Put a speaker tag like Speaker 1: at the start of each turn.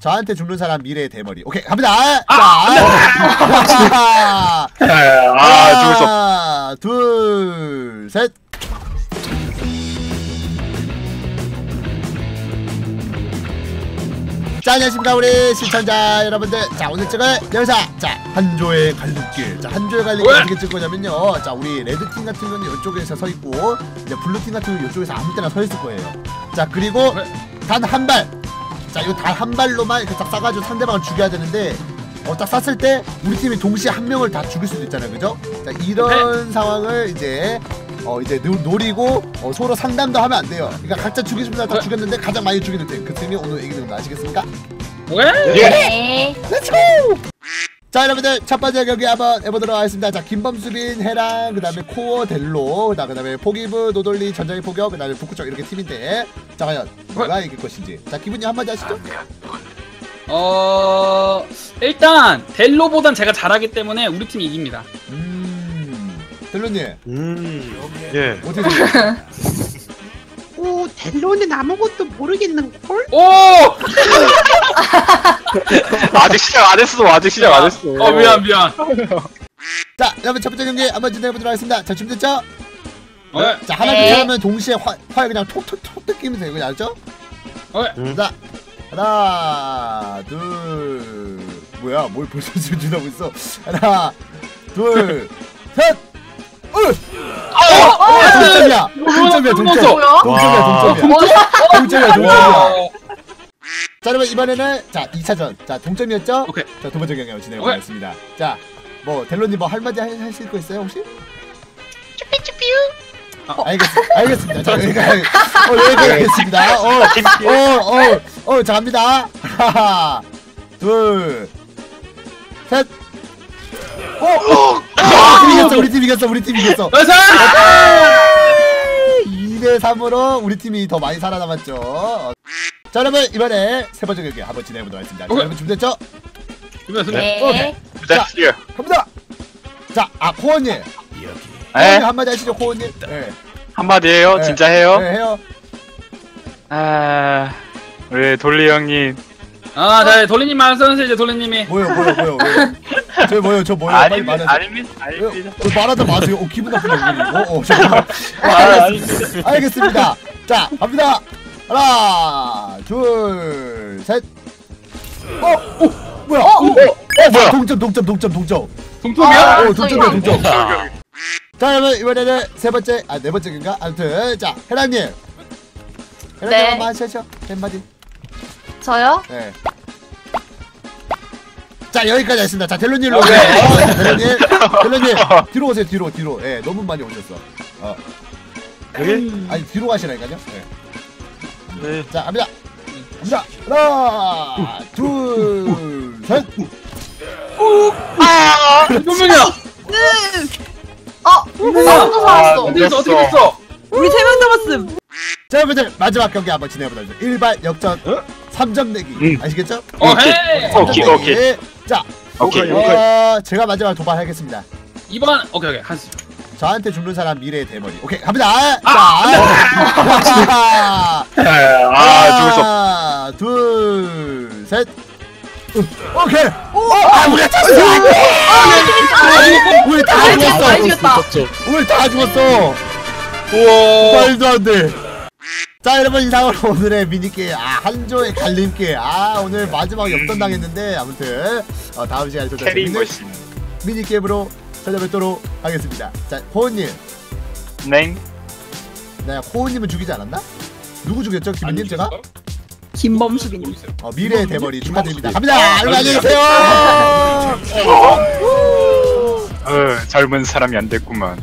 Speaker 1: 저한테 죽는 사람 미래의 대머리. 오케이 갑니다.
Speaker 2: 아,
Speaker 1: 자,
Speaker 2: 아 죽을 수 없.
Speaker 1: 하나, 둘, 셋. 자, 안녕하십니까 우리 시청자 여러분들. 자, 오늘 찍을 영상. 자, 한조의 갈림길. 자, 한조의 갈림길
Speaker 2: 왜?
Speaker 1: 어떻게 찍을 거냐면요. 자, 우리 레드팀 같은 경우는 이쪽에서 서 있고, 이제 블루팀 같은 경우는 이쪽에서 아무 때나 서 있을 거예요. 자, 그리고
Speaker 2: 왜?
Speaker 1: 단한 발. 자, 이거 단한 발로만 이렇게 딱 쏴가지고 상대방을 죽여야 되는데, 어, 딱 쐈을 때 우리 팀이 동시에 한 명을 다 죽일 수도 있잖아요, 그죠? 자, 이런 상황을 이제 어 이제 노, 노리고 어, 서로 상담도 하면 안 돼요. 그러니까 각자 죽이신 분다
Speaker 2: 네.
Speaker 1: 죽였는데 가장 많이 죽이는 팀. 그 팀이 오늘 이기는 거 아시겠습니까?
Speaker 2: 왜?
Speaker 3: 네.
Speaker 1: 렛츠고! 자 여러분들 첫 번째 경기 한번 해보도록 하겠습니다. 자 김범수빈, 해랑, 그 다음에 코어, 델로, 그 다음에 포기브, 노돌리, 전장의 포격, 그 다음에 북구쪽 이렇게 팀인데 자 과연 누가 이길 것인지. 자 기분이 한마디 하시죠?
Speaker 2: 어 일단 델로보단 제가 잘하기 때문에 우리 팀이 이깁니다.
Speaker 1: 음 델로님
Speaker 4: 음, 예.
Speaker 1: 어떻게?
Speaker 5: 오, 델로는 아무것도 모르겠는 걸?
Speaker 2: 오!
Speaker 4: 아직 시작 안 했어. 아직 시작 안 했어.
Speaker 2: 어 미안 미안.
Speaker 1: 자 여러분 첫 번째 경기 한번 진행해보도록 하겠습니다. 자 준비됐죠?
Speaker 2: 어,
Speaker 1: 자 하나
Speaker 3: 네.
Speaker 1: 둘 하면 동시에 화, 화에 그냥 톡톡톡 뜯기면 되는 거죠 알죠?
Speaker 2: 어,
Speaker 1: 자 하나 둘 뭐야 뭘 벌써 지금 지나고 있어 하나 둘셋 어! 어! 동점이야 동점이야 동점? 동점이야
Speaker 4: 와.
Speaker 1: 동점이야 동점이야 동점이야
Speaker 2: 와.
Speaker 1: 자 여러분 이번에는 자 2차전 자 동점이었죠?
Speaker 2: 오케이.
Speaker 1: 자 두 번째 경기 진행해
Speaker 2: 오케이.
Speaker 1: 보겠습니다 자뭐 델로님 뭐 할마디 하- 하실 거 있어요 혹시?
Speaker 5: 쭈삐쭈삐.
Speaker 1: 알겠, 알겠습니다. 자, 여기까지, 어, 여기까지 하겠습니다. 어, 어, 어, 어, 자, 갑니다. 하나, 둘, 셋. 어, 어, 어, 우리 팀 이겼어, 우리 팀 이겼어, 우리 팀 이겼어.
Speaker 2: 나이스!
Speaker 1: 2대 3으로 우리 팀이 더 많이 살아남았죠. 어. 자, 여러분, 이번에 세 번째 경기 한번 진행해 보도록 하겠습니다. 자,
Speaker 2: 오케이.
Speaker 1: 여러분, 준비됐죠?
Speaker 2: 준비됐어.
Speaker 3: 네.
Speaker 1: 오케이.
Speaker 4: 자, 예.
Speaker 1: 갑니다. 자, 아, 코어님.
Speaker 4: 에?
Speaker 1: 코어님 한마디 하시죠, 코어님. 네.
Speaker 4: 한마디예요?
Speaker 1: 네.
Speaker 4: 진짜 해요?
Speaker 1: 네, 해요.
Speaker 4: 아, 우리 돌리 형님.
Speaker 2: 아, 네, 돌리님 말씀하세요, 이제 돌리님이.
Speaker 1: 뭐요, 뭐요, 뭐요, 뭐요. 저 뭐요, 저 뭐요, 빨리
Speaker 4: 아닙니다.
Speaker 1: 말하세요.
Speaker 4: 아닙니다.
Speaker 1: 어,
Speaker 4: 아닙니다.
Speaker 1: 어, 말하다 마세요. 어, 기분 나쁘네 우리. 어, 어, 잠깐만. 어,
Speaker 4: 아,
Speaker 1: 알겠습니다. 알겠습니다. 자, 갑니다. 하나, 둘, 셋. 어, 어, 뭐야? 어, 어, 어,
Speaker 4: 뭐야?
Speaker 1: 동점, 동점, 동점, 동점.
Speaker 2: 동점이야?
Speaker 1: 어, 동점이야, 동점.
Speaker 4: 아,
Speaker 1: 자, 여러분 이번에는 세 번째, 아, 네 번째인가? 아무튼, 자, 해랑님. 해랑님
Speaker 3: 네.
Speaker 1: 한번 하시죠. 한마디.
Speaker 3: 저요?
Speaker 1: 네. 자 여기까지 했습니다. 자 델로님로
Speaker 2: 오케이.
Speaker 1: 오세요. 자, 델로님, 델로님 뒤로 오세요. 뒤로, 뒤로. 예, 너무 많이 오셨어. 어,
Speaker 4: 여기?
Speaker 1: 아니 뒤로 가시라니까요. 예.
Speaker 4: 네.
Speaker 1: 자 갑니다. 갑니다. 하나, 둘, 셋.
Speaker 2: 몇 명이야?
Speaker 3: 어, 나도 살았어.
Speaker 2: 어디 됐어? 어떻게
Speaker 4: 됐어.
Speaker 2: 됐어?
Speaker 5: 우리 세 명 남았음.
Speaker 1: 자 여러분들 마지막 경기 한번 진행해보도록 하겠습니다. 일발 역전
Speaker 4: 어?
Speaker 1: 3점 내기
Speaker 4: 음.
Speaker 1: 아시겠죠?
Speaker 2: 어, 헤이!
Speaker 1: 삼
Speaker 4: 오케이,
Speaker 1: 점
Speaker 4: 오케이.
Speaker 1: 내기. 자
Speaker 4: 오케이.
Speaker 1: 어, 제가 마지막 도발하겠습니다.
Speaker 2: 이번, 오케이, 오케이, 한수.
Speaker 1: 저한테 죽는 사람 미래의 대머리. 오케이 갑니다. 자.
Speaker 4: 아, 죽을 수 없.
Speaker 1: 하나, 둘, 셋. 어, 오케이. 오, 아, 우리가 찼어. 우리 다 죽었어.
Speaker 3: 죽였다.
Speaker 1: 우리 다 죽었어.
Speaker 2: 우와.
Speaker 1: 말도 안 돼. 자, 여러분 이상으로 오늘의 미니게임 아 한조의 갈림길 아 오늘 마지막 역전 당했는데 아무튼 어, 다음 시간에 또 재밌는. 미니게임으로 찾아뵙도록 하겠습니다. 자, 호우님,
Speaker 4: 네.
Speaker 1: 내가 호우님은 죽이지 않았나? 누구 죽였죠, 김민님 제가?
Speaker 5: 김범수빈님.
Speaker 1: 어, 미래의 대머리 축하드립니다. 갑니다. 여러분 안녕히 계세요.
Speaker 4: 어, 젊은 사람이 안 됐구만.